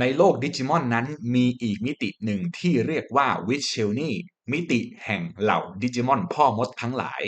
ในโลกดิจิมอนนั้นมีอีกมิติหนึ่งที่เรียกว่าวิชเชลนี่มิติแห่งเหล่าดิจิมอนพ่อมดทั้งหลาย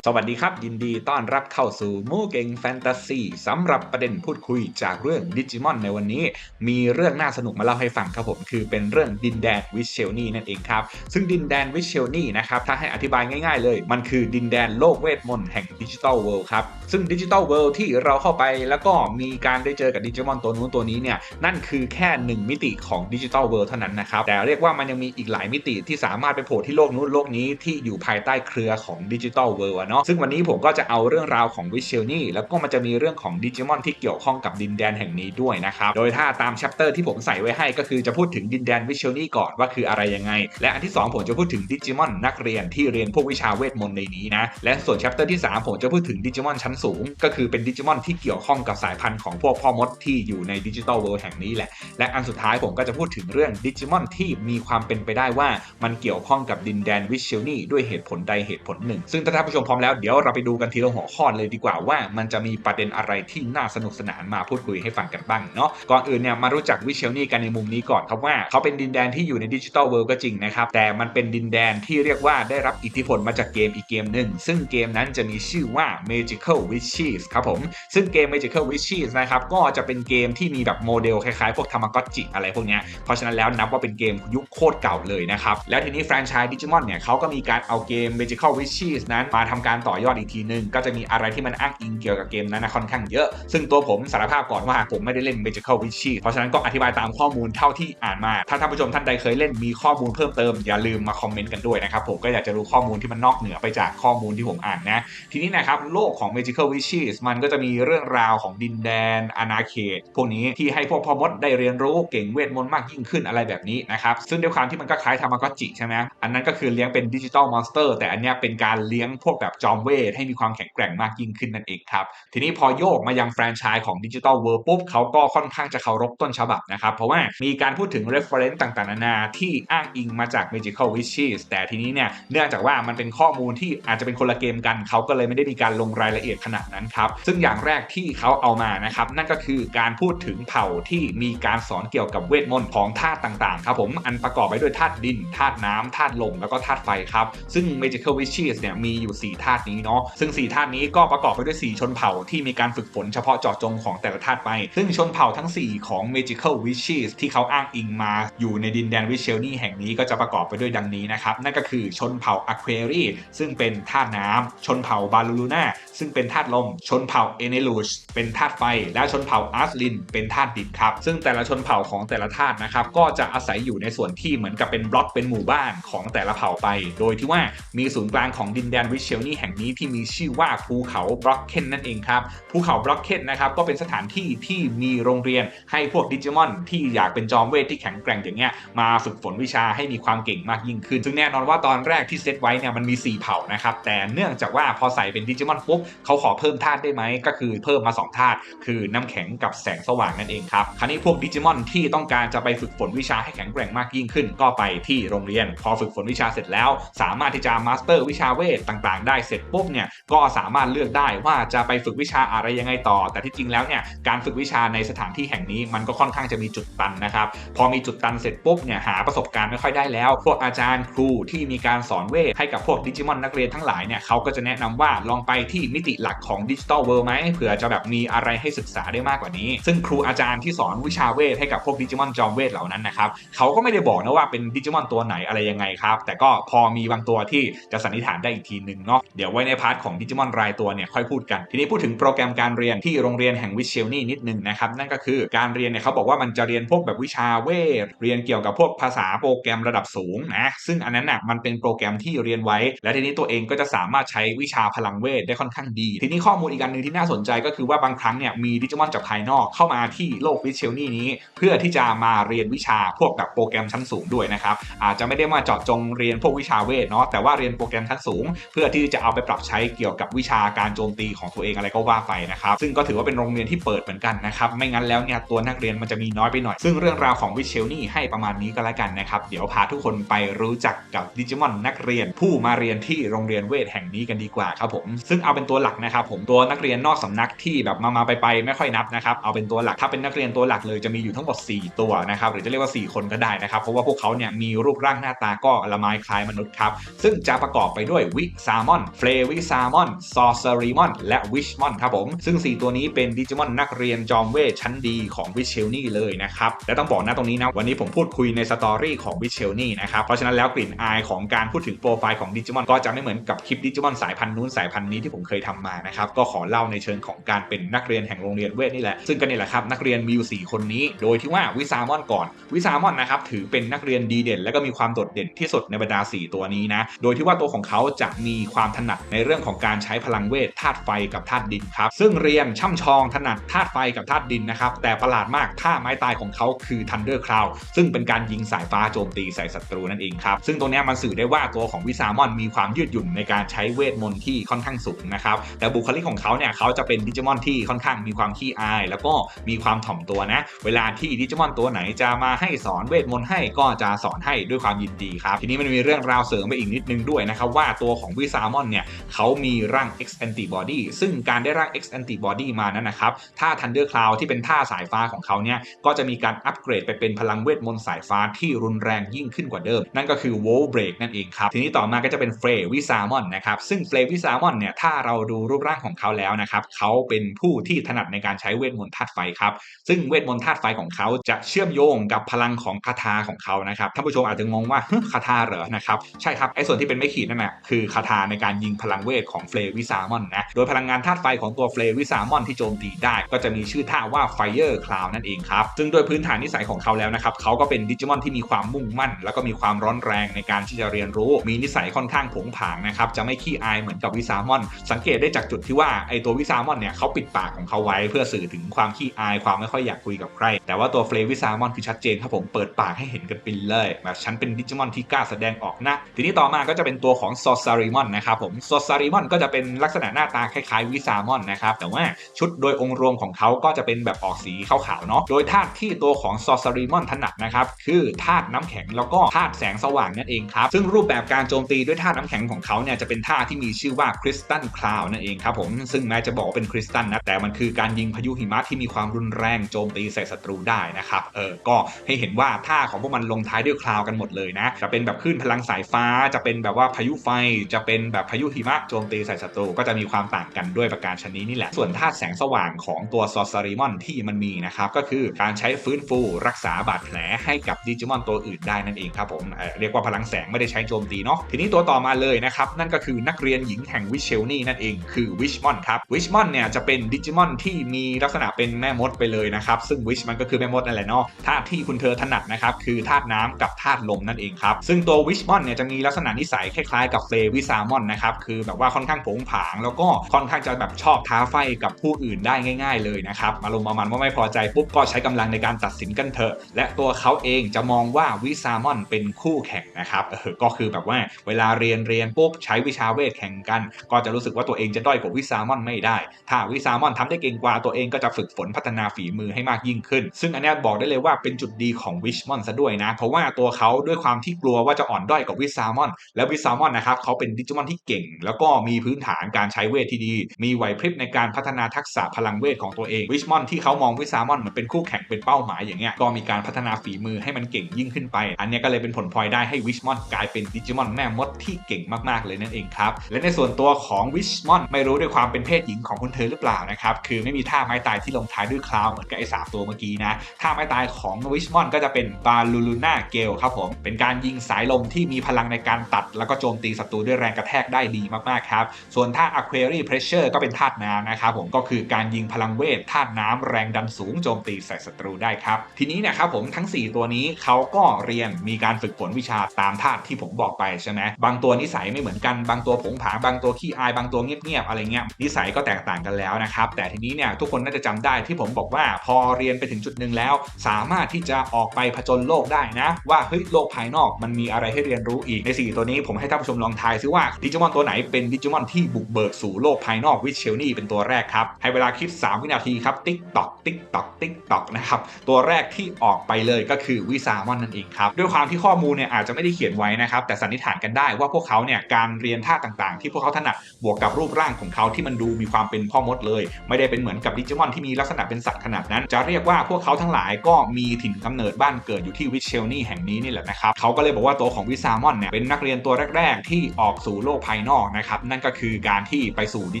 สวัสดีครับ ยินดีต้อนรับเข้าสู่มูเก่งแฟนตาซีสำหรับประเด็นพูดคุยจากเรื่องดิจิมอนในวันนี้ มีเรื่องน่าสนุกมาเล่าให้ฟังครับผม คือเป็นเรื่องดินแดนวิเชลนี่นั่นเองครับ ซึ่งดินแดนวิเชลนี่นะครับ ถ้าให้อธิบายง่ายๆเลย มันคือดินแดนโลกเวทมนต์แห่งดิจิทัลเวิลด์ครับ ซึ่งดิจิทัลเวิลด์ที่เราเข้าไปแล้วก็มีการได้เจอกับดิจิมอนตัวนู้นตัวนี้เนี่ยนั่นคือแค่หนึ่งมิติของดิจิทัลเวิลด์เท่านั้นนะครับแต่เรียกว่ามันยังมีอีกหลายมิติที่สามารถไปโผล่ที่โลกนู้นโลกนี้ที่อยู่ภายใต้เครือของดิจิทัลเวิลด์เนาะซึ่งวันนี้ผมก็จะเอาเรื่องราวของวิเชลนี่แล้วก็มันจะมีเรื่องของดิจิมอนที่เกี่ยวข้องกับดินแดนแห่งนี้ด้วยนะครับโดยถ้าตามแชปเตอร์ที่ผมใส่ไว้ให้ก็คือจะพูดถึงดินแดนวิเชลนี่ก่อนว่าคืออะไรยังไง และอันที่ 2 ผมจะพูดถึงดิจิมอนนักเรียนที่เรียนพวกวิชาเวทมนต์ในนี้นะและส่วนแชปเตอร์ที่ 3 ผมจะพูดถึงดิจิมอนชั้นสูง ก็คือเป็นดิจิมอนที่เกี่ยวข้องกับสายพันธุ์ของพวกพ่อมดที่อยู่ในดิจิทัลเวิลด์แห่งนี้แหละและอันสุดท้ายผมก็จะพูดถึงเรื่องดิจิมอนที่มีความเป็นไปได้ว่ามันเกี่ยวข้องกับดินแดนวิเชลนี่ด้วยเหตุผลใดเหตุผลหนึ่ง ซึ่งถ้าท่านผู้ชมพร้อมแล้วแล้วเดี๋ยวเราไปดูกันทีละหัวข้อเลยดีกว่าว่ามันจะมีประเด็นอะไรที่น่าสนุกสนานมาพูดคุยให้ฟังกันบ้างเนาะก่อนอื่นเนี่ยมารู้จักวิเชลนี่กันในมุมนี้ก่อนครับว่าเขาเป็นดินแดนที่อยู่ในดิจิทัลเวิลด์ก็จริงนะครับแต่มันเป็นดินแดนที่เรียกว่าได้รับอิทธิพลมาจากเกมอีกเกมหนึ่งซึ่งเกมนั้นจะมีชื่อว่า Magical Witches ครับผมซึ่งเกม Magical Witches นะครับก็จะเป็นเกมที่มีแบบโมเดลคล้ายๆ พวกทามากอจิอะไรพวกเนี้ยเพราะฉะนั้นแล้วนับว่าเป็นเกมยุคโคตรเก่าเลยนะครับแล้วทีนี้แฟรนไชส์ดิจิมอนเนี่ยเขาก็มีการเอาเกม Magical Witches นั้นมาทำการต่อยอดอีกทีนึง ก็จะมีอะไรที่มันอ้างอิงเกี่ยวกับเกมนั้นนะค่อนข้างเยอะ ซึ่งตัวผมสารภาพก่อนว่าผมไม่ได้เล่น Magical Witches เพราะฉะนั้นก็อธิบายตามข้อมูลเท่าที่อ่านมา ถ้าท่านผู้ชมท่านใดเคยเล่นมีข้อมูลเพิ่มเติมอย่าลืมมาคอมเมนต์กันด้วยนะครับผมก็อยากจะรู้ข้อมูลที่มันนอกเหนือไปจากข้อมูลที่ผมอ่านนะ ทีนี้นะครับโลกของ Magical Witches มันก็จะมีเรื่องราวของดินแดน อาณาเขต พวกนี้ที่ให้พวกพ่อมดได้เรียนรู้เก่งเวทมนต์มากยิ่งขึ้นอะไรแบบนี้นะครับซึ่งด้วยความที่มันก็คล้ายทามากจิใช่ไหมอันนั้นก็คือเลี้ยงเป็นดิจิตอลมอนสเตอร์แต่อันเนี้ยเป็นการเลี้ยงพวกแบบจอมเวทให้มีความแข็งแกร่งมากยิ่งขึ้นนั่นเองครับ ทีนี้พอโยกมายังแฟรนไชส์ของดิจิตอลเวิร์ปุ๊บเขาก็ค่อนข้างจะเคารพต้นฉบับนะครับ เพราะว่ามีการพูดถึง reference ต่างๆ นานาที่อ้างอิงมาจาก Magical Witches แต่ทีนี้เนี่ยเนื่องจากว่ามันเป็นข้อมูลที่อาจจะเป็นคนละเกมกัน เขาก็เลยไม่ได้มีการลงรายละเอียดขนาดนั้นครับ ซึ่งอย่างแรกที่เขาเอามานะครับนั่นก็คือการพูดถึงเผ่าที่มีการสอนเกี่ยวกับเวทมนต์ของธาตุต่างๆครับผมอันประกอบไปด้วยธาตุดินธาตุน้ำธาตุลมแล้วก็ธาตุไฟครับซึ่ง Magical Witches เนี่ยมีอยู่4ธาตุนี้เนาะซึ่ง 4ธาตุนี้ก็ประกอบไปด้วย 4 ชนเผ่าที่มีการฝึกฝนเฉพาะเจาะจงของแต่ละธาตุไป ซึ่งชนเผ่าทั้ง 4 ของ Magical Witches ที่เขาอ้างอิงมาอยู่ในดินแดนวิเชลนี่แห่งนี้ก็จะประกอบไปด้วยดังนี้นะครับ นั่นก็คือชนเผ่าอควารีซึ่งเป็นธาตุน้ำชนเผ่าบาลูลูน่าซึ่งเป็นธาตุลม ชนเผ่าเอเนลูชเป็นธาตุไฟ และชนเผ่าอาร์สลิน เป็นธาตุดินครับ ซึ่งแต่ละชนเผ่าของแต่ละธาตุนะครับก็จะอาศัยอยู่ในส่วนที่เหมือนกับเป็นบล็อกเป็นหมู่บ้านของแต่ละเผ่าไป โดยที่ว่ามีศูนย์กลางของดินแดนวิเชลนี่แห่งนี้ที่มีชื่อว่าภูเขาบล็อกเคนนั่นเองครับภูเขาบล็อกเคนนะครับก็เป็นสถานที่ที่มีโรงเรียนให้พวกดิจิมอนที่อยากเป็นจอมเวทที่แข็งแกร่งอย่างเงี้ยมาฝึกฝนวิชาให้มีความเก่งมากยิ่งขึ้น ซึ่งแน่นอนว่าตอนแรกที่เซตไว้เนี่ยมันมี 4 เผ่านะครับแต่เนื่องจากว่าพอใส่เป็นดิจิมอนปุ๊บเขาขอเพิ่มธาตุได้ไหมก็คือเพิ่มมา 2 ธาตุคือน้ำแข็งกับแสงสว่างนั่นเองครับคราวนี้พวกดิจิมอนที่ต้องการจะไปฝึกฝนวิชาให้แข็งแกร่งมากยิ่งขึ้น ก็ไปที่โรงเรียน พอฝึกฝนวิชาเสร็จแล้ว สามารถที่จะมาสเตอร์วิชาเวทต่างๆ ได้เสร็จปุ๊บเนี่ยก็สามารถเลือกได้ว่าจะไปฝึกวิชาอะไรยังไงต่อ แต่ที่จริงแล้วเนี่ยการฝึกวิชาในสถานที่แห่งนี้มันก็ค่อนข้างจะมีจุดตันนะครับพอมีจุดตันเสร็จปุ๊บเนี่ยหาประสบการณ์ไม่ค่อยได้แล้ว พวกอาจารย์ครูที่มีการสอนเวทให้กับพวกดิจิมอนนักเรียนทั้งหลายเนี่ยเขาก็จะแนะนำว่าลองไปที่มิติหลักของดิจิตอลเวิลด์ไหมเผื่อจะแบบมีอะไรให้ศึกษาได้มากกว่านี้ ซึ่งครูอาจารย์ที่สอนวิชาเวทให้กับพวกดิจิมอนจอมเวทเหล่านั้นนะครับเขาก็ไม่ได้บอกนะว่าเป็นดิจิมอนตัวไหนอะไรยังไงครับแต่ก็พอมีบางตัวที่จะสันนิษฐานได้อีกทีหนึ่งเนาะเดี๋ยวไว้ในพาร์ทของดิจิมอนรายตัวเนี่ยค่อยพูดกัน ทีนี้พูดถึงโปรแกรมการเรียนที่โรงเรียนแห่งวิเชลนี่นิดนึงนะครับนั่นก็คือการเรียนเนี่ยเขาบอกว่ามันจะเรียนพวกแบบวิชาเวทเรียนเกี่ยวกับพวกภาษาโปรแกรมระดับสูงนะซึ่งอันนั้นน่ะมันเป็นโปรแกรมที่เรียนไว้ และทีนี้ตัวเองก็จะสามารถใช้วิชาพลังเวทได้ค่อนข้างดี ทีนี้ข้อมูลอีกอันหนึ่งที่น่าสนใจก็คือว่าบางครั้งเนี่ยมีดิจิมอนจากภายนอกเข้ามาที่โลกวิเชลนี่นี้ เพื่อที่จะมาเรียนวิชาพวกแบบโปรแกรมชั้นสูงด้วยนะครับอาจจะไม่ได้มาเจาะจงเรียนพวกวิชาเวทเนาะแต่ว่าเรียนโปรแกรมชั้นสูง เพื่อที่จะเอาไปปรับใช้เกี่ยวกับวิชาการโจมตีของตัวเองอะไรก็ว่าไปนะครับซึ่งก็ถือว่าเป็นโรงเรียนที่เปิดเหมือนกันนะครับไม่งั้นแล้วเนี่ยตัวนักเรียนมันจะมีน้อยไปหน่อย ซึ่งเรื่องราวของวิเชลนี่ให้ประมาณนี้ก็แล้วกันนะครับเดี๋ยวพาทุกคนไปรู้จักกับดิจิมอนนักเรียน ผู้มาเรียนที่โรงเรียนเวทแห่งนี้กันดีกว่าครับผมซึ่งเอาเป็นตัวหลักนะครับผมตัวนักเรียนนอกสำนักที่แบบมามาไปไปไม่ค่อยนับนะครับเอาเป็นตัวหลักถ้าเป็นนักเรียนตัวหลักเลยจะมีอยู่ทั้งหมด 4 ตัวนะครับหรือจะเรียกว่า 4 คนก็ได้นะครับเพราะว่าพวกเขาเนี่ยมีรูปร่างหน้าตาก็ละไมคล้ายมนุษย์ครับซึ่งจะประกอบไปด้วยวิซามอนเฟลวิซามอนซอร์ซอรีมอนและวิชมอนครับผม ซึ่ง 4 ตัวนี้เป็นดิจิมอนนักเรียนจอมเวทชั้นดีของวิเชลนี่เลยนะครับ และต้องบอกนะตรงนี้นะ วันนี้ผมพูดคุยในสตอรี่ของวิเชลนี่นะครับ เพราะฉะนั้นแล้วกลิ่นอายของการพูดถึงโปรไฟล์ของดิจิมอนก็จะไม่เหมือนกับคลิปดิจิมอนสายพันธุ์นู้นสายพันธุ์นี้ที่ผมเคยทำมานะครับ ก็ขอเล่าในเชิงของการเป็นนักเรียนแห่งโรงเรียนเวทนี่แหละ ซึ่งก็นี่แหละครับนักเรียนมีอยู่4คนนี้ โดยที่ว่าวิซามอนก่อน วิซามอนนะครับถือเป็นนักเรียนดีเด่น และก็มีความโดดเด่นที่สุดในบรรดา 4 ตัวนี้นะ โดยที่ว่าตัวของเขาจะมีความถนัดในเรื่องของการใช้พลังเวทธาตุไฟกับธาตุดินครับ ซึ่งเรียนช่ำชองถนัดธาตุไฟกับธาตุดินนะครับ แต่ประหลาดมากท่าไม้ตายของเขาคือ Thunder Cloud ซึ่งเป็นการยิงสายฟ้าโจมตีใส่ศัตรูนั่นเองครับ ซึ่งตรงนี้มันสื่อได้ว่าตัวของวิซามอนมีความยืดหยุ่นในการใช้เวทมนต์ที่ค่อนข้างสูงนะครับ แต่บุคลิกของเขาเนี่ยเขาจะเป็นดิจิมอนที่ค่อนข้างมีความขี้อาย แล้วก็มีความถ่อมตัวนะ เวลาที่ดิจิมอนตัวไหนจะมาให้สอนเวทมนต์ให้ก็จะสอนให้ด้วยความยินดีครับ ทีนี้มันมีเรื่องราวเสริมไปอีกนิดนึงด้วยนะครับว่าตัวของวิซามอนเนี่ยเขามีร่าง X Antibody ซึ่งการได้ร่าง X Antibody มานั้นนะครับถ้า Thunder Cloud ที่เป็นท่าสายฟ้าของเขาเนี่ยก็จะมีการอัปเกรดไปเป็นพลังเวทมนต์สายฟ้าที่รุนแรงยิ่งขึ้นกว่าเดิม นั่นก็คือ w o l Break นั่นเองครับ ทีนี้ต่อมาก็จะเป็นเฟรวิซามอนนะครับซึ่งเฟรวิซามอนเนี่ยถ้าเราดูรูปร่างของเขาแล้วนะครับเขาเป็นผู้ที่ถนัดในการใช้เวทมนต์ธาตุไฟครับซึ่งเวทมนต์ธาตุไฟของเขาจะเชื่อมโยงกับพลังของคาถาของเขานะครับท่านผู้ชมอาจจะงงว่าคาถาเหรอนะครับใช่ครับไอ้ส่วนที่เป็นไม่ขีดนั่นแหละคือคาถาในการยิงพลังเวทของเฟรวิซามอนนะ โดยพลังงานธาตุไฟของตัวเฟรวิซามอนที่โจมตีได้ ก็จะมีชื่อท่าว่า Fire Cloud นั่นเองครับ ซึ่งโดยพื้นฐานนิสัยของเขาแล้วนะครับ เขาก็เป็นดิจิมอนที่มีความมุ่งมั่น แล้วก็มีความร้อนแรงในการที่จะเรียนรู้ มีนิสัยค่อนข้างผงผางนะครับ จะไม่ขี้อายเหมือนกับวิซามอน สังเกตได้จากจุดที่ว่าไอตัววิซามอนเนี่ยเขาปิดปากของเขาไว้ เพื่อสื่อถึงความขี้อายความไม่ค่อยอยากคุยกับใคร แต่ว่าตัวเฟรวิซามอนคือชัดเจนครับผมเปิดปากให้เห็นกันไปเลยแบบฉันเป็นดิจิมอนที่กล้าแสดงออกนะ ทีนี้ต่อมาก็จะเป็นตัวของซอซาริมอนนะครับผมซอซาริมอนก็จะเป็นลักษณะหน้าตาคล้ายๆวิซามอนนะครับ แต่ว่าชุดโดยองค์รวมของเขาก็จะเป็นแบบออกสีขาวๆเนาะ โดยธาตุที่ตัวของซอซาริมอนถนัดนะครับ คือธาตุน้ำแข็งแล้วก็ธาตุแสงสว่างนั่นเองครับ ซึ่งรูปแบบการโจมตีด้วยธาตุน้ำแข็งของเขาเนี่ยจะเป็นท่าที่มีชื่อว่าคริสตัลคลาวนั่นเองครับผม ซึ่งแม้จะบอกว่าเป็นคริสตัลนะ แต่มันคือการยิงพายุหิมะที่มีความรุนแรงโจมตีใส่ศัตรูได้นะครับ เออ ก็ให้เห็นว่าท่าของพวกมันลงท้ายด้วยคลาวกันหมดเลยนะ จะเป็นแบบคลื่นพลังสายฟ้า จะเป็นแบบว่าพายุไฟ จะเป็นแบบพายุหิมะโจมตีใส่ศัตรูก็จะมีความต่างกันด้วยประการชนิดนี่แหละ ส่วนธาตุแสงสว่างของตัวซอสซาริมอนที่มันมีนะครับก็คือการใช้ฟื้นฟูรักษาบาดแผลให้กับดิจิมอนตัวอื่นได้นั่นเองครับผมเเรียกว่าพลังแสงไม่ได้ใช้โจมตีเนาะทีนี้ตัวต่อมาเลยนะครับนั่นก็คือนักเรียนหญิงแห่งวิเชลนี่นั่นเองคือวิชมอนครับวิชมอนเนี่ยจะเป็นดิจิมอนที่มีลักษณะเป็นแม่มดไปเลยนะครับซึ่งวิชมันก็คือแม่มดนั่นแหละเนาะธาตุที่คุณเธอถนัดนะครับคือธาตุน้ำกับธาตุลมนั่นเองครับซึ่งตัววิชมอนเนี่ยจะมีลักษณะนิสัยคล้ายๆกับเฟวิซามอนนะครับคือแบบว่าค่อนข้างผงผาง แล้วก็ค่อนข้างจะแบบชอบท้าไฟกับผู้อื่นได้ง่าย ๆ เลยนะครับมาลงประมาณว่าไม่พอใจปุ๊บก็ใช้กำลังในการตัดสินกันเถอะ และตัวเขาเองจะมองว่าวิซามอนเป็นคู่แข่งนะครับเออก็คือแบบว่าเวลาเรียนเรียนปุ๊บใช้วิชาเวทแข่งกัน ก็จะรู้สึกว่าตัวเองจะด้อยกว่าวิซามอนไม่ได้ ถ้าวิซามอนทำได้เก่งกว่าตัวเองก็จะฝึกฝนพัฒนาฝีมือให้มากยิ่งขึ้น ซึ่งอันนี้บอกได้เลยว่าเป็นจุดดีของวิชมอนซะด้วยนะ เพราะว่าตัวเขาด้วยความที่กลัวว่าจะอ่อนด้อยกับวิซามอน และวิซามอนนะครับเขาเป็นดิจิมอนที่เก่งแล้วก็มีพื้นฐานการใช้เวทที่ดี มีไหวพริบในการพัฒนาทักษะพลังเวทของตัวเองวิชมอนที่เขามองวิซามอนเหมือนเป็นคู่แข่งเป็นเป้าหมายอย่างเงี้ยก็มีการพัฒนาฝีมือให้มันเก่งยิ่งขึ้นไป อันนี้ก็เลยเป็นผลพลอยได้ให้วิชมอนกลายเป็นดิจิมอนแม่มดที่เก่งมากๆเลยนั่นเองครับและในส่วนตัวของวิชมอนไม่รู้ด้วยความเป็นเพศหญิงของคุณเธอหรือเปล่านะครับคือไม่มีท่าไม้ตายที่ลงท้ายด้วยคลาวเหมือนกับไอ้สามตัวเมื่อกี้นะท่าไม้ตายของวิชมอนก็จะเป็นบาลูลูน่าเกลครับผมเป็นการยิงสายลมที่มีพลังในการตัด แล้วก็โจมตีศัตรูด้วยแรงกระแทกได้ดีมากๆครับ ส่วนท่า Aquary Pressure ก็เป็นธาตุน้ำนะครับผมก็คือการยิงพลังเวทธาตุน้ำแรงดันสูงโจมตีใส่ศัตรูได้ครับ ทีนี้เนี่ยครับผมทั้ง 4 ตัวนี้เขาก็เรียนมีการฝึกฝนวิชาตามธาตุที่ผมบอกไปใช่ไหมบางตัวนิสัยไม่เหมือนกันบางตัวผงผางบางตัวขี้อายบางตัวเงียบๆอะไรเงี้ยนิสัยก็แตกต่างกันแล้วนะครับแต่ทีนี้เนี่ยทุกคนน่าจะจำได้ที่ผมบอกว่าพอเรียนไปถึงจุดหนึ่งแล้ว สามารถที่จะออกไปผจญโลกได้นะ ว่าเฮ้ยโลกภายนอกมันมีอะไรให้เรียนรู้อีกใน 4 ตัวนี้ผมให้ท่านผู้ชมลองทายซิว่าดิจิมอนตัวไหนเป็นดิจิมอนที่บุกเบิกสู่โลกภายนอกวิเชลนี่เป็นตัวแรกครับให้เวลาคิด 3 วินาทีครับติ๊กตอกติ๊กตอกติ๊กตอกนะครับตัวแรกที่ออกไปเลยก็คือวิซามอนนั่นเองครับด้วยความที่ข้อมูลเนี่ยอาจจะไม่ได้เขียนไว้นะครับแต่สันนิษฐานกันได้ว่าพวกเขาเนี่ยการเรียนท่าต่างๆ ที่พวกเขาถนัดบวกกับรูปร่างของเขาที่มันดูมีความเป็นพ่อมดเลย ไม่ได้เป็นเหมือนกับดิจิมอนที่มีลักษณะเป็นสัตว์ขนาดนั้น จะเรียกว่าพวกเขาทั้งหลายก็มีถิ่นกำเนิดบ้านเกิดอยู่ที่วิเชลนี่แห่งนี้นี่แหละนะครับเขาก็เลยบอกว่าตัวของวิซามอนเนี่ยเป็นนักเรียนตัวแรก ๆ ที่ออกสู่โลกภายนอกนะครับ นั่นก็คือการที่ไปสู่ดิ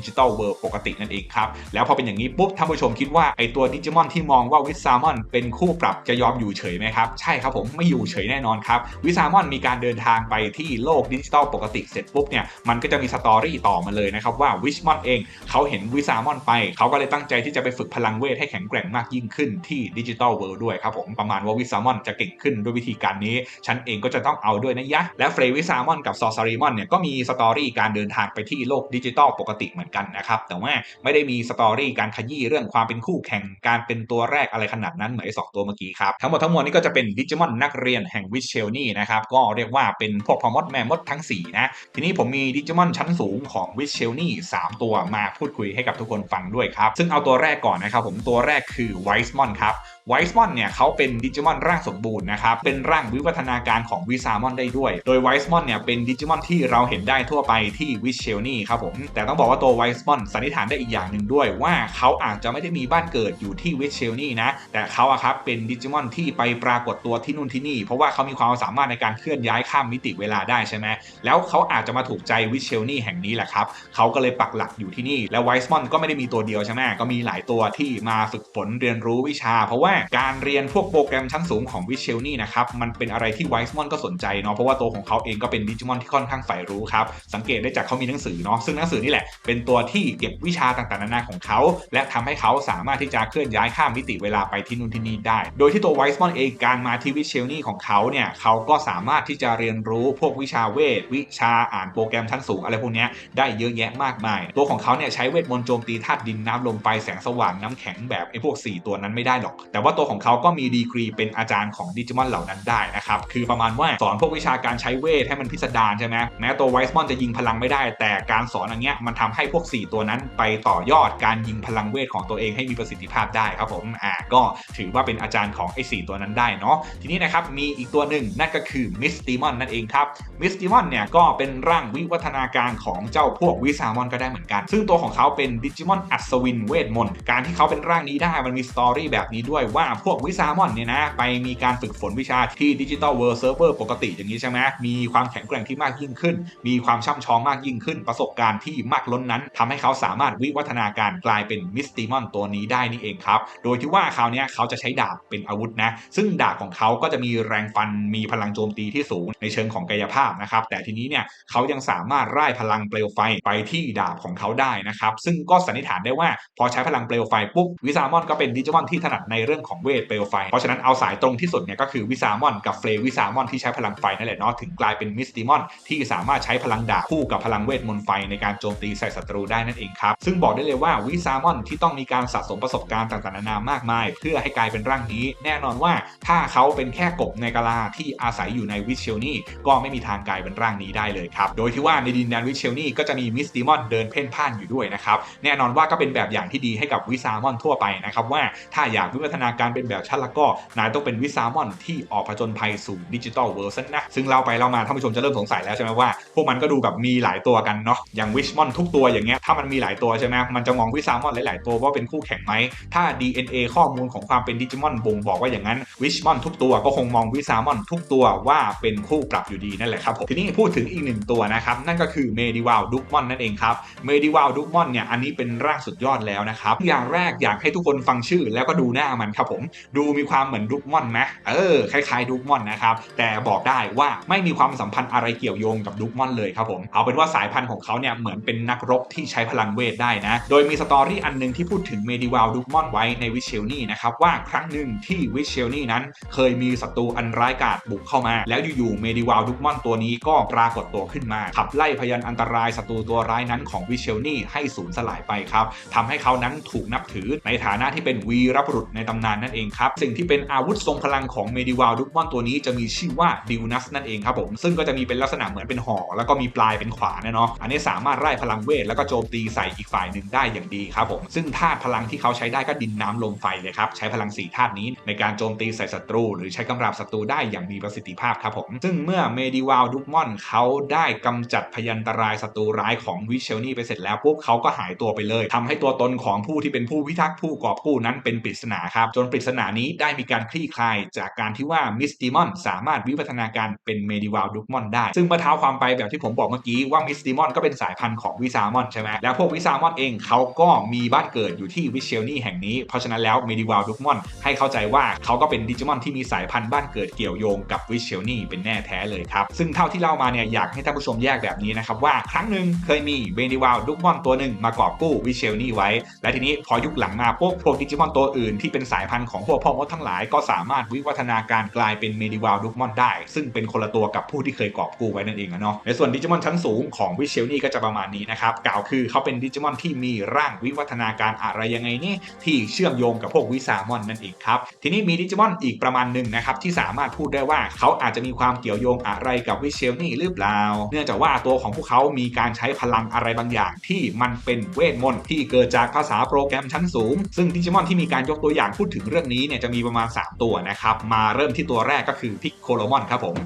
จิตอลเวิร์ปกตินั่นเองครับ แล้วพอเป็นอย่างนี้ปุ๊บท่านผู้ชมคิดว่าไอตัวดิจิมอนที่มองว่าวิซามอนเป็นคู่ปรับจะยอมอยู่เฉยไหมครับ ใช่ครับผมไม่อยู่เฉยแน่นอนครับ วิซามอนมีการเดินทางไปที่โลกดิจิตอลปกติเสร็จปุ๊บเนี่ยมันก็จะมีสตอรี่ต่อมาเลยนะครับว่าวิชมอนเองเขาเห็นวิซามอนไป เขาก็เลยตั้งใจที่จะไปฝึกพลังเวทให้แข็งแกร่งมากยิ่งขึ้นที่ดิจิตอลเวิลด์ด้วยครับผมประมาณว่าวิซามอนจะเก่งขึ้นด้วยวิธีการนี้ ฉันเองก็จะต้องเอาด้วยนะยะและเฟรวิซามอนกับซอซาริมอนเนี่ยก็มีสตอรีการเดินทางไปที่โลกดิจิตอลปกติเหมือนกันนะครับ แต่ว่าไม่ได้มีสตอรี่การขยี้เรื่องความเป็นคู่แข่งการเป็นตัวแรกอะไรขนาดนั้นเหมือนสองตัวเมื่อกี้ครับ ทั้งหมดทั้งมวลนี้ก็จะเป็นดิจิมอนนักเรียนแห่งวิเชลนี่นะครับ ก็เรียกว่าเป็นพวกพอมดแมมมดทั้ง 4 นะ ทีนี้ผมมีดิจิมอนชั้นสูงของวิเชลนี่3ตัวมาพูดคุยให้กับทุกคนฟังด้วยครับ ซึ่งเอาตัวแรกก่อนนะครับผมตัวแรกคือไวส์มอนครับ ไวส์มอนเนี่ยเขาเป็นดิจิมอนร่างสมบูรณ์นะครับเป็นร่างวิวัฒนาการของวิซามอนได้ด้วย โดยไวส์มอนเนี่ยเป็นดิจิมอนที่เราเห็นได้ทั่วไปที่วิเชลนี่ครับผมแต่ต้องบอกว่าตัวไวส์มอนสันนิษฐานได้อีกอย่างหนึ่งด้วย ว่าเขาอาจจะไม่ได้มีบ้านเกิดอยู่ที่วิเชลนี่นะแต่เขาอะครับเป็นดิจิมอนที่ไปปรากฏตัวที่นู่นที่นี่ เพราะว่าเขามีความสามารถในการเคลื่อนย้ายข้ามมิติเวลาได้ใช่ไหมแล้วเขาอาจจะมาถูกใจวิเชลนี่แห่งนี้แหละครับเขาก็เลยปักหลักอยู่ที่นี่แล้วไวส์มอนก็ไม่ได้มีตัวเดียวใช่ไหมก็มีหลายตัวที่มาฝึกฝนเรียนรู้วิชา เพราะว่าการเรียนพวกโปรแกรมชั้นสูงของวิเชลนี่นะครับมันเป็นอะไรที่ไวส์มอนก็สนใจเนาะเพราะว่าตัวของเขาเองก็เป็นดิจิมอนที่ค่อนข้างใฝ่รู้ครับสังเกตได้จากเขามีหนังสือเนาะซึ่งหนังสือนี่แหละเป็นตัวที่เก็บวิชาต่างๆนานาของเขา และทำให้เขาสามารถที่จะเคลื่อนย้ายข้ามมิติเวลาไปที่นู่นที่นี่ได้ โดยที่ตัวไวส์มอนเองการมาที่วิเชลนี่ของเขาเนี่ยเขาก็สามารถที่จะเรียนรู้พวกวิชาเวท วิชาอ่านโปรแกรมชั้นสูงอะไรพวกนี้ได้เยอะแยะมากมาย ตัวของเขาเนี่ยใช้เวทมนต์โจมตีธาตุดินน้ำลมไฟแสงสว่างน้ำแข็งแบบไอ้พวก 4 ตัวนั้นไม่ได้หรอกแต่ว่าตัวของเขาก็มีดีกรีเป็นอาจารย์ของดิจิมอนเหล่านั้นได้นะครับ คือประมาณว่าสอนพวกวิชาการใช้เวทให้มันพิสดารใช่ไหมแม้ตัวไวส์มอนจะยิงพลังไม่ได้ แต่การสอนอันเนี้ยมันทำให้พวก 4 ตัวนั้นไปต่อยอดการยิงพลังเวทของตัวเองให้มีประสิทธิภาพได้ครับผมอ่าก็ถือว่าเป็นอาจารย์ของไอ้สตัวนั้นได้เนาะทีนี้นะครับมีอีกตัวหนึ่งนั่นก็คือมิสติมอนนั่นเองครับมิสติมอนเนี่ยก็เป็นร่างวิวัฒนาการของเจ้าพวกวิซามอนก็ได้เหมือนกัน ซึ่งตัวของเขาเป็นดิจิมอนอัศวินเวทมนต์การที่เขาเป็นร่างนี้ได้มันมีสตอรี่แบบนี้ด้วยว่าพวกวิซามอนเนี่ยนะ ไปมีการฝึกฝนวิชาที่ดิจิตอลเวิร์เซิร์ฟเวอร์ปกติอย่างนี้ใช่ไหมมีความแข็งแกร่งที่มากยิ่งขึ้น มีความช่ำชองมากยิ่งขึ้น ประสบการณ์ที่มากล้นนั้นทำให้เขาสามารถวิวัฒนาการกลายเป็นมิสติมอนตัวนี้ได้นี่เองครับ โดยที่ว่าคราวนี้เขาจะใช้ดาบเป็นอาวุธนะ ซึ่งดาบของเขาก็จะมีแรงฟัน มีพลังโจมตีที่สูงในเชิงของกายภาพนะครับ แต่ทีนี้เนี่ยเขายังสามารถไล่พลังเปลวไฟไปที่ดาบของเขาได้นะครับ ซึ่งก็สันนิษฐานได้ว่าพอใช้พลังเปลวไฟปุ๊บวิซามอนก็เป็นดิจิมอนที่ถนัดในเรื่องของเวทเปลวไฟ เพราะฉะนั้นเอาสายตรงที่สุดเนี่ยก็คือวิซามอนกับเฟรวิซามอนที่ใช้พลังไฟนั่นแหละเนาะถึงกลายเป็นมิสติมอนที่สามารถใช้พลังดาบคู่กับพลังเวทมนต์ไฟในการโจมตีใส่ศัตรูได้นั่นเองครับ ซึ่งบอกได้เลยว่าวิซามอนที่ต้องมีการสะสมประสบการณ์ต่างๆนานามากมาย เพื่อให้กลายเป็นร่างนี้ แน่นอนว่าถ้าเขาเป็นแค่กบในกาลาที่อาศัยอยู่ในวิเชลนี่ก็ไม่มีทางกลายเป็นร่างนี้ได้เลยครับ โดยที่ว่าในดินแดนวิเชลนี่ก็จะมีมิสติมอนเดินเพ่นพ่านอยู่ด้วยนะครับ แน่นอนว่าก็เป็นแบบอย่างที่ดีให้กับวิซามอนทั่วไปนะครับว่าถ้าอยากวิวัฒนาการเป็นแบบชั้นละก็นายต้องเป็นวิซามอนที่ออกผจญภัยสู่ดิจิตอลเวอร์ซันนะ ซึ่งเราไปเรามาท่านผู้ชมจะเริ่มสงสัยแล้วใช่ไหมว่า พวกมันก็ดูแบบมีหลายตัวกันเนาะอย่างวิชมอนทุกตัวอย่างเงี้ยถ้ามันมีหลายตัวใช่ไหมมันจะมองวิซามอนหลาย ๆ ตัวว่าเป็นคู่แข่งไหมถ้า DNA ข้อมูลของความเป็นดิจิมอนบ่งบอกว่าอย่างนั้นวิชมอนทุกตัวก็คงมองวิซามอนทุกตัวว่าเป็นคู่ปรับอยู่ดีนั่นแหละครับผมทีนี้พูดถึงอีกหนึ่งตัวนะครับนั่นก็คือเมดิวาลดุกมอนนั่นเองครับเมดิวาลดุกมอนเนี่ยอันนี้เป็นร่างสุดยอดแล้วนะครับอย่างแรกอยากให้ทุกคนฟังชื่อแล้วก็ดูหน้ามันครับผมดูมีความเหมือนดุกมอนไหมเออคล้ายๆดุกมอนนะครับแต่บอกได้ว่าไม่มีความสัมพันธ์อะไรเกี่ยวโยงกับดุกมอนเลยครับผมเอาเป็นว่าสายพันธุ์ของเขาเนี่ยเหมือนเป็นนักรบที่ใช้พลังเวทได้นะ โดยมีสตอรี่อันหนึงที่พูดถึงเมดิวาลดุกมอนไว้ในวิเชลนี่นะครับว่าครั้งหนึ่งที่วิเชลนี่นั้น เคยมีศัตรูอันร้ายกาจบุกเข้ามา แล้วอยู่ๆเมดิวาลดุกมอนตัวนี้ก็ปรากฏตัวขึ้นมาขับไล่พยันอันตรายศัตรูตัวร้ายนั้นของวิเชลนี่ให้สูญสลายไปครับทำให้เขานั้นถูกนับถือในฐานะที่เป็นวีรบุรุษในตำนานนั่นเองครับ สิ่งที่เป็นอาวุธทรงพลังของเมดิวาลดุกมอนตัวนี้จะมีชื่อว่าดิวนัสนั่นเองครับผมซึ่งก็จะมีเป็นลักษณะเหมือนเป็นหอกแล้วก็มีปลายเป็นขวานนะเนาะอันนี้สามารถไล่พลังเวทแล้วก็โจมตีใส่อีกฝ่ายหนึ่งได้อย่างดีครับผมซึ่งธาตุพลังที่เขาใช้ได้ก็ดินน้ำลมไฟเลยครับใช้พลัง4ธาตุนี้ในการโจมตีใส่ศัตรู หรือใช้กำราบศัตรูได้อย่างมีประสิทธิภาพครับผมซึ่งเมื่อเมดิวาลดุกมอนเขาได้กำจัดพยันตรายศัตรูร้ายของวิเชลนี่ไปเสร็จแล้วปุ๊บเขาก็หายตัวไปเลยทำให้ตัวตนของผู้ที่เป็นผู้พิทักษ์ผู้กอบกู้นั้นเป็นปริศนาครับจนปริศนานี้ได้มีการคลี่คลายจากการที่ว่ามิสติมอนสามารถวิวัฒนาการเป็นเมดิวาลดุกมอนได้ ซึ่งเมื่อเท้าความไปแบบที่ผมบอกเมื่อกี้ว่ามิสติมอนก็เป็นสายพันธุ์ของวิซามอนใช่ไหมแล้วพวกวิซามอนเองเขาก็มีบ้านเกิดอยู่ที่วิเชลนี่แห่งนี้ เพราะฉะนั้นแล้วเมดิวาลดุกมอนให้เข้าใจว่าเขาก็เป็นดิจิมอนที่มีสายพันธุ์บ้านเกิดเกี่ยวโยงกับวิเชลนี่เป็นแน่แท้เลยครับ ซึ่งเท่าที่เล่ามาเนี่ยอยากให้ท่านผู้ชมแยกแบบนี้นะครับว่าครั้งหนึ่งเคยมีเมดิวาลดุกมอนตัวหนึ่งมากอบกู้วิเชลนี่ไว้ และทีนี้พอยุคหลังมาพวกพวกดิจิมอนตัวอื่นที่เป็นสายพันธุ์ของพวกพ่อมดทั้งหลายก็สามารถวิวัฒนาการกลายเป็นเมดิวาลดุกมอนได้ ซึ่งเป็นคนละตัวกับผู้ที่เคยกอบกู้ไว้นั่นเองนะเนาะในส่วนดิจิมอนชั้นสูงของวิเชลนี่ก็จะประมาณนี้นะครับกล่าวคือเขาเป็นดิจิมอนที่มีร่างวิวัฒนาการอะไรยังไงนี่ที่เชื่อมโยงกับพวกวิสามอนนั่นเองครับทีนี้มีดิจิมอนอีกประมาณหนึ่งนะครับที่สามารถพูดได้ว่าเขาอาจจะมีความเกี่ยวโยงอะไรกับวิเชลนี่หรือเปล่า เนื่องจากว่าตัวของพวกเขามีการใช้พลังอะไรบางอย่าง ที่มันเป็นเวทมนต์ที่เกิดจากภาษาโปรแกรมชั้นสูง ซึ่งดิจิมอนที่มีการยกตัวอย่างพูดถึงเรื่องนี้เนี่ยจะมีประมาณ 3 ตัวนะครับ มาเริ่มที่ตัวแรกก็คือพิกโคโลมอนครับผม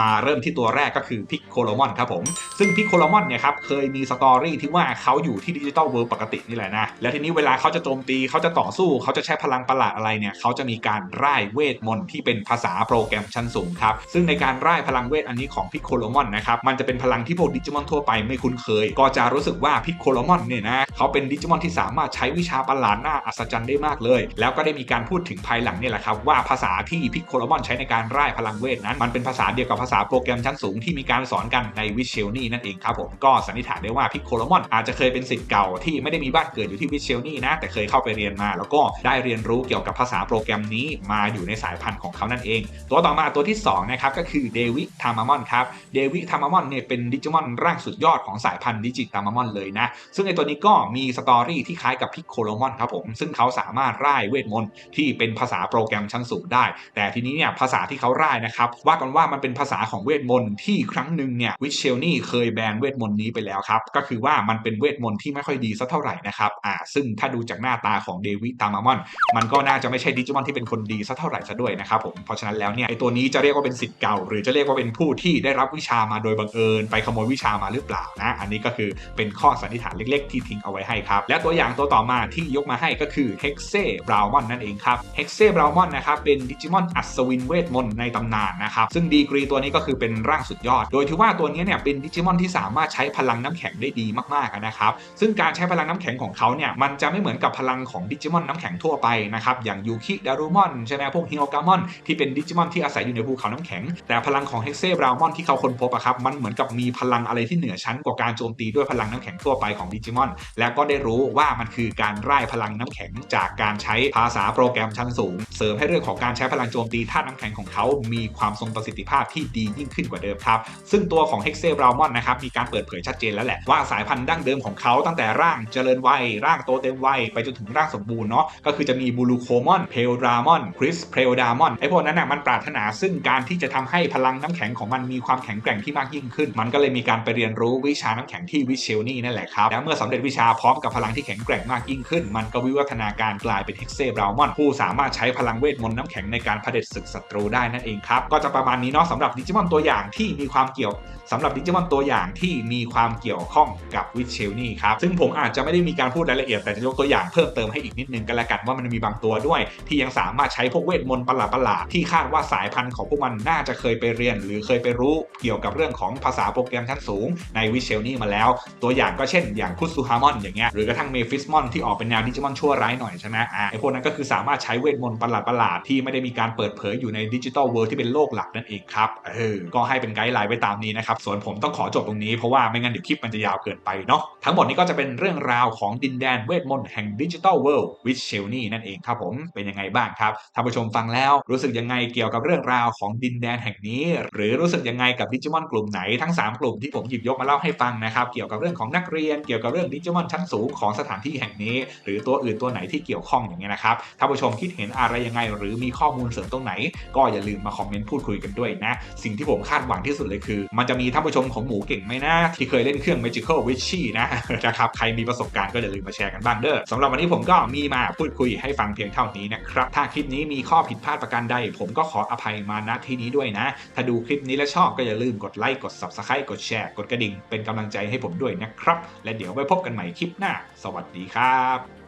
มาเริ่มที่ตัวแรกก็คือพิกโคโลมอนครับผม ซึ่งพิกโคโลมอนเนี่ยครับเคยมีสตอรี่ที่ว่าเขาอยู่ที่ดิจิตอลเวิร์ปกตินี่แหละนะ แล้วทีนี้เวลาเขาจะโจมตีเขาจะต่อสู้เขาจะใช้พลังประหลาดอะไรเนี่ยเขาจะมีการร่ายเวทมนต์ที่เป็นภาษาโปรแกรมชั้นสูงครับ ซึ่งในการร่ายพลังเวทอันนี้ของพิกโคโลมอนนะครับมันจะเป็นพลังที่พวกดิจิมอนทั่วไปไม่คุ้นเคย ก็จะรู้สึกว่าพิกโคโลมอนเนี่ยนะเขาเป็นดิจิมอนที่สามารถใช้วิชาประหลาดหน่าอัศจรรย์ได้มากเลย แล้วก็ได้มีการพูดถึงภายหลังเนี่ยแหละครับว่าภาษาที่พิกโคโลมอนใช้ในการร่ายพลังเวทนั้นมันเป็นภาษาเดียวกับภาษาโปรแกรมชั้นสูงที่มีการสอนกันในวิเชลนี่นั่นเองครับผมก็สันนิษฐานได้ว่าพิกโคลมอนอาจจะเคยเป็นศิษย์เก่าที่ไม่ได้มีบ้านเกิดอยู่ที่วิเชลนี่นะแต่เคยเข้าไปเรียนมา แล้วก็ได้เรียนรู้เกี่ยวกับภาษาโปรแกรมนี้มาอยู่ในสายพันธุ์ของเขานั่นเอง ตัวต่อมาตัวที่2นะครับก็คือเดวิทามามอนครับเดวิทามามอนเนี่ยเป็นดิจิมอนร่างสุดยอดของสายพันธุ์ดิจิตามามอนเลยนะซึ่งไอตัวนี้ก็มีสตอรี่ที่คล้ายกับพิกโคลมอนครับผมซึ่งเขาสามารถร่ายเวทมนต์ที่เป็นภาษาโปรแกรมชั้นสูงได้ แต่ทีนี้เนี่ยภาษาที่เขาร่ายนะครับว่ากันว่ามันเป็นภาษาของเวทมนต์ที่ครั้งหนึ่งเนี่ยวิเชลนี่เคยแบนเวทมนต์นี้ไปแล้วครับ ก็คือว่ามันเป็นเวทมนต์ที่ไม่ค่อยดีสักเท่าไหร่นะครับอ่าซึ่งถ้าดูจากหน้าตาของเดวิตามามอน มันก็น่าจะไม่ใช่ดิจิมอนที่เป็นคนดีสักเท่าไหร่ซะด้วยนะครับผมเพราะฉะนั้นแล้วเนี่ยไอตัวนี้จะเรียกว่าเป็นสิทธิ์เก่า หรือจะเรียกว่าเป็นผู้ที่ได้รับวิชามาโดยบังเอิญ ไปขโมยวิชามาหรือเปล่านะ อันนี้ก็คือเป็นข้อสันนิษฐานเล็กๆ ที่ทิ้งเอาไว้ให้ครับ และตัวอย่างตัวต่อมาที่ยกมาให้ก็คือเฮกเซ่บราวมอนนั่นเองครับเฮกเซ่บราวมอนนะครับเป็นดิจิมอนอัศวินเวทมนต์ในตำนานนะครับซึ่งดีกรีตัวนี้ก็คือเป็นร่างสุดยอด โดยที่ว่าตัวนี้เนี่ยเป็นดิจิมอนที่สามารถใช้พลังน้ำแข็งได้ดีมากๆนะครับ ซึ่งการใช้พลังน้ำแข็งของเขาเนี่ยมันจะไม่เหมือนกับพลังของดิจิมอนน้ำแข็งทั่วไปนะครับอย่างยูคิดารุมอนใช่ไหมพวกฮิโอกามอนที่เป็นดิจิมอนที่อาศัยอยู่ในภูเขาน้ำแข็ง แต่พลังของเฮกเซ่บราวมอนที่เขาค้นพบอะครับมันเหมือนกับมีพลังอะไรที่เหนือชั้นกว่าการโจมตีด้วยพลังน้ำแข็งทั่วไปของดิจิมอน แล้วก็ได้รู้ว่ามันคือการร่ายพลังน้ำแข็งจากการใช้ภาษาโปรแกรมชั้นสูง เสริมให้เรื่องของการใช้พลังโจมตีธาตุน้ำแข็งของเขามีความทรงประสิทธิภาพที่ดียิ่งขึ้นกว่าเดิมครับ ซึ่งตัวของเฮกเซ่บราวมอนนะครับมีการเปิดเผยชัดเจนแล้วแหละว่าสายพันธุ์ดั้งเดิมของเขาตั้งแต่ร่างเจริญวัย ร่างโตเต็มวัย ไปจนถึงร่างสมบูรณ์เนาะก็คือจะมีบูลูโคมอนเพลดรามอนคริสเพลดามอนไอพวกนั้นน่ะมันปรารถนาซึ่งการที่จะทำให้พลังน้ำแข็งของมันมีความแข็งแกร่งที่มากยิ่งขึ้น มันก็เลยมีการไปเรียนรู้วิชาน้ำแข็งที่วิเชลนี่นั่นแหละครับแล้วเมื่อสำเร็จวิชาพร้อมกับพลังที่แข็งแกร่งมากยิ่งขึ้น มันก็วิวัฒนาการกลายเป็นเฮกเซ่บราวมอนผู้สามารถใช้พลังเวทมนต์น้ำแข็งในการเผด็จศึกศัตรูได้นั่นเองครับก็จะประมาณนี้เนาะสำหรับดิจิมอนตัวอย่างที่มีความเกี่ยวสำหรับดิจิมอนตัวอย่างที่มีความเกี่ยวข้องกับวิเชลนี่ครับ ซึ่งผมอาจจะไม่ได้มีการพูดรายละเอียดแต่จะยกตัวอย่างเพิ่มเติมให้อีกนิดนึงกันละกันว่ามันมีบางตัวด้วย ที่ยังสามารถใช้พวกเวทมนต์ประหลาดๆที่คาดว่าสายพันธุ์ของพวกมันน่าจะเคยไปเรียน หรือเคยไปรู้เกี่ยวกับเรื่องของภาษาโปรแกรมชั้นสูงในวิเชลนี่มาแล้ว ตัวอย่างก็เช่น อย่างคุซูฮามอนอย่างเงี้ยหรือกระทั่งเมฟิสมอนที่ออกเป็นแนวดิจิมอนชั่วร้ายหน่อยใช่ไหมอ่าไอพวกนั้นก็คือสามารถใช้เวทมนต์ประหลาดๆที่ไม่ได้มีการเปิดเผยอยู่ในดิจิตอลเวิลด์ที่เป็นโลกหลักนั่นเองครับเออก็ให้เป็นไกด์ไลน์ไว้ตามนี้นะครับ ส่วนผมต้องขอจบตรงนี้เพราะว่าไม่งั้นเดี๋ยวคลิปมันจะยาวเกินไปเนาะทั้งหมดนี้ก็จะเป็นเรื่องราวของดินแดนเวทมนต์แห่งดิจิทัลเวิลด์วิชเชลนี่นั่นเองครับผมเป็นยังไงบ้างครับท่านผู้ชมฟังแล้วรู้สึกยังไงเกี่ยวกับเรื่องราวของดินแดนแห่งนี้ หรือรู้สึกยังไงกับดิจิมอนกลุ่มไหนทั้ง 3 กลุ่มที่ผมหยิบยกมาเล่าให้ฟังนะครับเกี่ยวกับเรื่องของนักเรียนเกี่ยวกับเรื่องดิจิมอนชั้นสูงของสถานที่แห่งนี้ หรือตัวอื่นตัวไหนที่เกี่ยวข้องอย่างเงี้ยนะครับท่านผู้ชมคิดเห็นอะไรยังไง หรือมีข้อมูลเสริมตรงไหน ก็อย่าลืมมาคอมเมนต์พูดคุยกันด้วยนะสิ่งที่ผมคาดหวังที่สุดเลยคือ มันจะมีท่านผู้ชมของหมูเก่งไหมนะ ที่เคยเล่นเครื่อง Magical Witchy นะนะครับใครมีประสบการณ์ก็อย่าลืมมาแชร์กันบ้างเด้อสำหรับวันนี้ผมก็มีมาพูดคุยให้ฟังเพียงเท่านี้นะครับถ้าคลิปนี้มีข้อผิดพลาดประการใด ผมก็ขออภัยมาณที่นี้ด้วยนะ ถ้าดูคลิปนี้แล้วชอบก็อย่าลืมกดไลค์กด Subscribe กดแชร์กดกระดิ่งเป็นกำลังใจให้ผมด้วยนะครับและเดี๋ยวไว้พบกันใหม่คลิปหน้า สวัสดีครับ